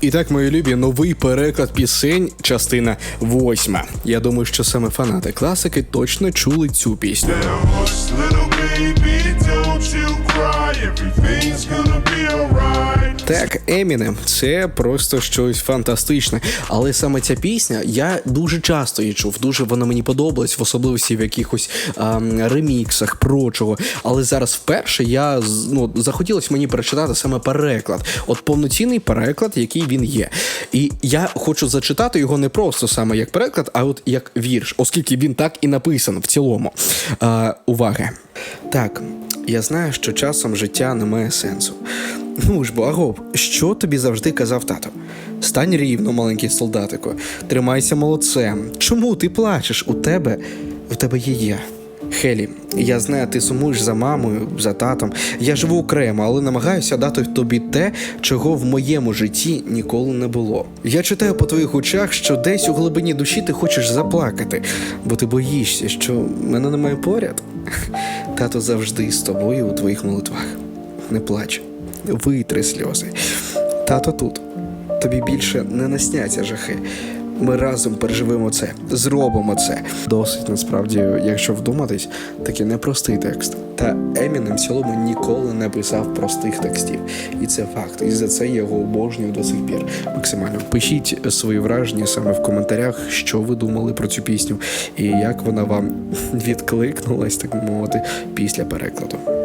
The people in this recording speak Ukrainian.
І так, мої любі, новий переклад пісень, частина восьма. Я думаю, що саме фанати класики точно чули цю пісню. Так, Емінем, це просто щось фантастичне. Але саме ця пісня, я дуже часто її чув, дуже вона мені подобалась, в особливості в якихось ем, реміксах, прочого. Але зараз вперше я ну, захотілося мені перечитати саме переклад. От повноцінний переклад, який він є. І я хочу зачитати його не просто саме як переклад, а от як вірш, оскільки він так і написано в цілому. Е, уваги. Так, я знаю, що часом життя не має сенсу. Ну ж бо, Агов, що тобі завжди казав тато? Стань рівно, маленький солдатику, тримайся молодцем. Чому ти плачеш? У тебе у тебе є я. Хелі, я знаю, ти сумуєш за мамою, за татом. Я живу окремо, але намагаюся дати тобі те, чого в моєму житті ніколи не було. Я читаю по твоїх очах, що десь у глибині душі ти хочеш заплакати, бо ти боїшся, що мене немає поряд. Тато завжди з тобою у твоїх молитвах. Не плач, витри сльози. Тато тут. Тобі більше не насняться жахи. Ми разом переживемо це, зробимо це. Досить насправді, якщо вдуматись, такий непростий текст. Та Емінем в цілому ніколи не писав простих текстів. І це факт. І за це я його обожнюю до сих пір. Максимально пишіть свої враження саме в коментарях, що ви думали про цю пісню, і як вона вам відкликнулась, так мовити, після перекладу.